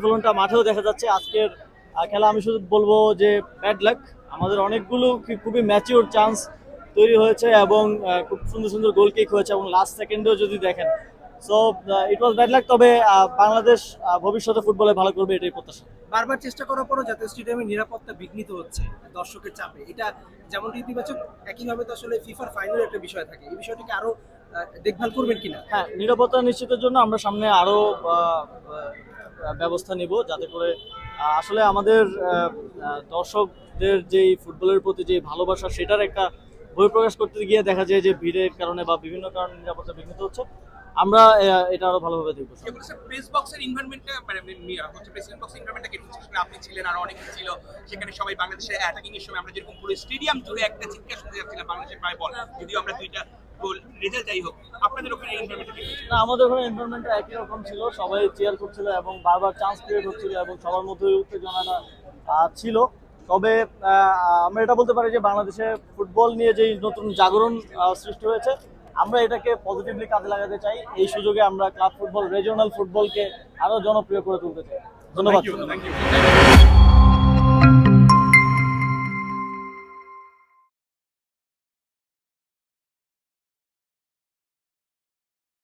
ফলনটা মাঠেও দেখা যাচ্ছে। আজকের খেলা আমি শুধু বলব যে ব্যাড লাক আমাদের অনেকগুলো কি- খুবই ম্যাচিওর চান্স তৈরি হয়েছে এবং খুব সুন্দর সুন্দর গোল কিক হয়েছে এবং লাস্ট সেকেন্ডেও যদি দেখেন। So it was bad luck তবে বাংলাদেশ ভবিষ্যতে ফুটবলে ভালো করবে এটাই প্রত্যাশা। বারবার চেষ্টা করার পরও জাতীয় স্টেডিয়ামে নিরাপত্তা বিঘ্নিত হচ্ছে দর্শকের চাপে। এটা যেমন ইতিবাচক একইভাবে তো আসলে ফিফার ফাইনাল একটা বিষয় থাকে। এই বিষয়টিকে আরও আহ, দেখভাল করবেন কিনা? হ্যাঁ নিরাপত্তা নিশ্চিতের জন্য আমরা সামনে আরও আহ, আহ, ব্যবস্থা নিব যাতে করে আসলে আমাদের দর্শকদের যেই ফুটবলের প্রতি যে ভালোবাসা, সেটার একটা বহিঃপ্রকাশ করতে গিয়ে দেখা যায় যে ভিড়ের কারণে বা বিভিন্ন কারণে নিরাপত্তা বিঘ্নিত হচ্ছে। আমরা এটা আরও ভালোভাবে দেখব বক্সের মানে আপনি ছিলেন ছিল, সেখানে সবাই সময় আমরা যেরকম স্টেডিয়াম জুড়ে একটা চিৎকার শুনতে যাচ্ছিলাম বাংলাদেশের পায়ে বল। যদিও আমরা দুইটা গোল রেজাল্ট যাই হোক আপনাদের ওখানে ইনভারনমেন্টটা কেমন ছিল? না, আমাদের ওখানে এনভায়রনমেন্টটা একই রকম ছিল, সবাই চেয়ার করছিল এবং বারবার চান্স ক্রিয়েট হচ্ছিল এবং সবার মধ্যে উত্তেজনাটা ছিল। তবে আমরা এটা বলতে পারি যে বাংলাদেশে ফুটবল নিয়ে যেই নতুন জাগরণ সৃষ্টি হয়েছে, আমরা এটাকে পজিটিভলি কাজে লাগাতে চাই। এই সুযোগে আমরা ক্লাব ফুটবল রিজিওনাল ফুটবলকে আরও জনপ্রিয় করে তুলতে চাই। ধন্যবাদ।